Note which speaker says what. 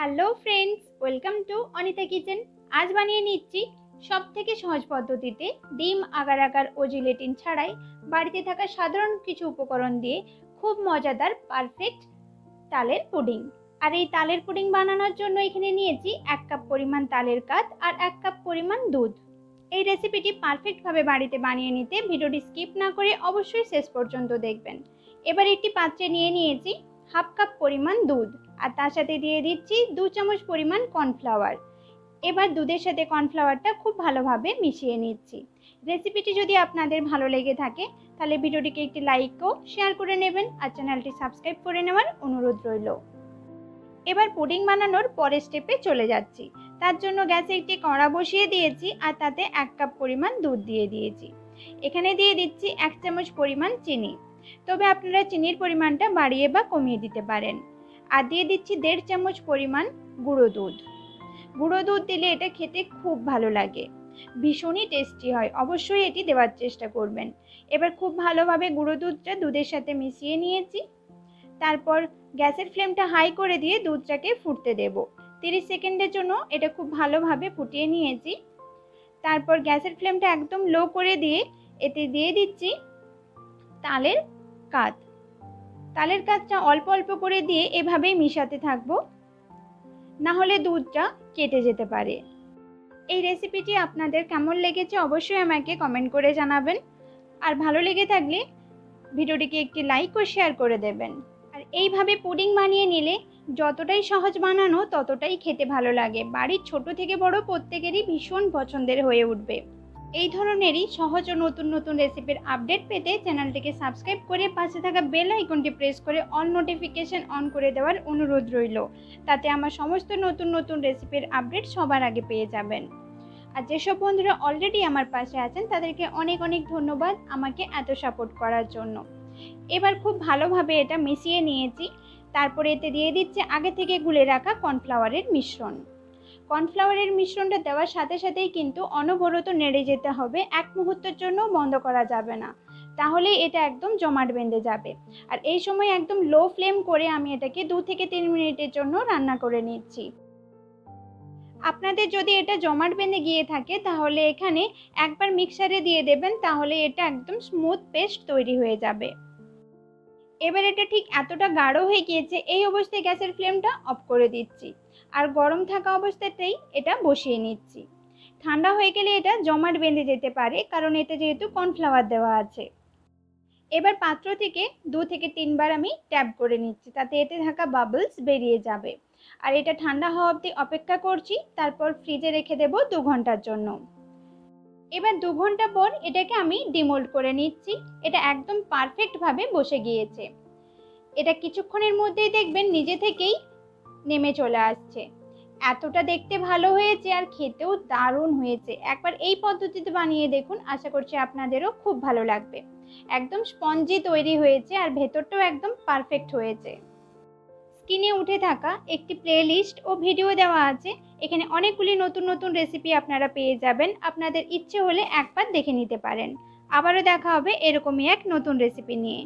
Speaker 1: Hello friends, welcome to Anita kitchen. আজ বানিয়ে নিচ্ছি সব থেকে সহজ পদ্ধতিতে ডিম, আগার আগার ও জিলেটিন ছাড়াই বাড়িতে থাকা সাধারণ কিছু উপকরণ দিয়ে খুব মজাদার পারফেক্ট তালের পুডিং। আর এই তালের পুডিং বানানোর জন্য এখানে নিয়েছি এক কাপ পরিমাণ তালের কাত আর এক কাপ পরিমাণ দুধ। এই রেসিপিটি পারফেক্টভাবে বাড়িতে বানিয়ে নিতে ভিডিওটি স্কিপ না করে অবশ্যই শেষ পর্যন্ত দেখবেন। এবার একটি পাত্রে নিয়ে নিয়েছি হাফ কাপ পরিমাণ দুধ। আর তার সাথে দিয়ে দিচ্ছি দু চামচ পরিমাণ কর্নফ্লাওয়ার। এবার দুধের সাথে কর্নফ্লাওয়ারটা খুব ভালোভাবে মিশিয়ে নিচ্ছি। রেসিপিটি যদি আপনাদের ভালো লেগে থাকে, তাহলে ভিডিওটিকে একটি লাইক ও শেয়ার করে নেবেন আর চ্যানেলটি সাবস্ক্রাইব করে নেওয়ার অনুরোধ রইল। এবার পুডিং বানানোর পরের স্টেপে চলে যাচ্ছি। তার জন্য গ্যাসে একটি কড়া বসিয়ে দিয়েছি আর তাতে এক কাপ পরিমাণ দুধ দিয়ে দিয়েছি। এখানে দিয়ে দিচ্ছি এক চামচ পরিমাণ চিনি। তবে আপনারা চিনির পরিমাণটা বাড়িয়ে বা কমিয়ে দিতে পারেন। আর দিয়ে দিচ্ছি দেড় চামচ পরিমাণ গুঁড়ো দুধ। গুঁড়ো দুধ দিলে এটা খেতে খুব ভালো লাগে। ভীষণই টেস্টি হয়। অবশ্যই এটি দেওয়ার চেষ্টা করবেন। এবার খুব ভালোভাবে গুঁড়ো দুধটা দুধের সাথে মিশিয়ে নিয়েছি। তারপর গ্যাসের ফ্লেমটা হাই করে দিয়ে দুধটাকে ফুটতে দেব। তিরিশ সেকেন্ডের জন্য এটা খুব ভালোভাবে ফুটিয়ে নিয়েছি। তারপর গ্যাসের ফ্লেমটা একদম লো করে দিয়ে এতে দিয়ে দিচ্ছি তালের কাত। তালের কাতটা অল্প অল্প করে দিয়ে এভাবেই মিশাতে থাকব। না হলে দুধটা কেটে যেতে পারে। এই রেসিপিটি আপনাদের কেমন লেগেছে অবশ্যই আমাকে কমেন্ট করে জানাবেন। আর ভালো লেগে থাকলে ভিডিওটিকে একটি লাইক ও শেয়ার করে দেবেন। আর এইভাবে পুডিং বানিয়ে নিলে যতটাই সহজ বানানো ততটাই খেতে ভালো লাগে। বাড়ির ছোট থেকে বড় প্রত্যেকেরই ভীষণ পছন্দের হয়ে উঠবে। এই ধরনেরই সহজ ও নতুন নতুন রেসিপির আপডেট পেতে চ্যানেলটিকে সাবস্ক্রাইব করে পাশে থাকা বেল আইকনটি প্রেস করে অল নোটিফিকেশন অন করে দেওয়ার অনুরোধ রইল। তাতে আমার সমস্ত নতুন নতুন রেসিপির আপডেট সবার আগে পেয়ে যাবেন। আর যেসব বন্ধুরা অলরেডি আমার পাশে আছেন, তাদেরকে অনেক অনেক ধন্যবাদ আমাকে এত সাপোর্ট করার জন্য। এবার খুব ভালোভাবে এটা মিশিয়ে নিয়েছি। তারপরে এতে দিয়ে দিচ্ছে আগে থেকে গুলে রাখা কর্নফ্লাওয়ারের মিশ্রণ। কর্নফ্লাওয়ারের মিশ্রণটা দেওয়ার সাথে সাথেই কিন্তু অনবরত নেড়ে যেতে হবে। এক মুহূর্তের জন্য বন্ধ করা যাবে না। তাহলে এটা একদম জমাট বেঁধে যাবে। আর এই সময় একদম লো ফ্লেম করে আমি এটাকে দু থেকে তিন মিনিটের জন্য রান্না করে নিচ্ছি। আপনাদের যদি এটা জমাট বেঁধে গিয়ে থাকে, তাহলে এখানে একবার মিক্সারে দিয়ে দেবেন, তাহলে এটা একদম স্মুথ পেস্ট তৈরি হয়ে যাবে। এবার এটা ঠিক এতটা গাঢ় হয়ে গিয়েছে, এই অবস্থায় গ্যাসের ফ্লেমটা অফ করে দিচ্ছি। আর গরম থাকা অবস্থাতেই এটা বসিয়ে নিচ্ছি। ঠান্ডা হয়ে গেলে এটা জমাট বেঁধে যেতে পারে, কারণ এতে যেহেতু কর্নফ্লাওয়ার দেওয়া আছে। এবার পাত্র থেকে দু থেকে তিনবার আমি ট্যাপ করে নিচ্ছি, তাতে এতে থাকা বাবলস বেরিয়ে যাবে। আর এটা ঠান্ডা হওয়া অবধি অপেক্ষা করছি, তারপর ফ্রিজে রেখে দেব দু ঘণ্টার জন্য। এবার দু ঘণ্টা পর এটাকে আমি ডিমোল্ড করে নিচ্ছি। এটা একদম পারফেক্টভাবে বসে গিয়েছে। এটা কিছুক্ষণের মধ্যেই দেখবেন নিজে থেকেই নেমে চলে আসছে। এতটা দেখতে ভালো হয়েছে আর খেতেও দারুণ হয়েছে। একবার এই পদ্ধতিতে বানিয়ে দেখুন, আশা করছি আপনাদেরও খুব ভালো লাগবে। একদম স্পঞ্জি তৈরি হয়েছে আর ভেতরটাও একদম পারফেক্ট হয়েছে। স্ক্রিনে উঠে থাকা একটি প্লেলিস্ট ও ভিডিও দেওয়া আছে। এখানে অনেকগুলি নতুন নতুন রেসিপি আপনারা পেয়ে যাবেন। আপনাদের ইচ্ছে হলে একবার দেখে নিতে পারেন। আবারও দেখা হবে এরকমই এক নতুন রেসিপি নিয়ে।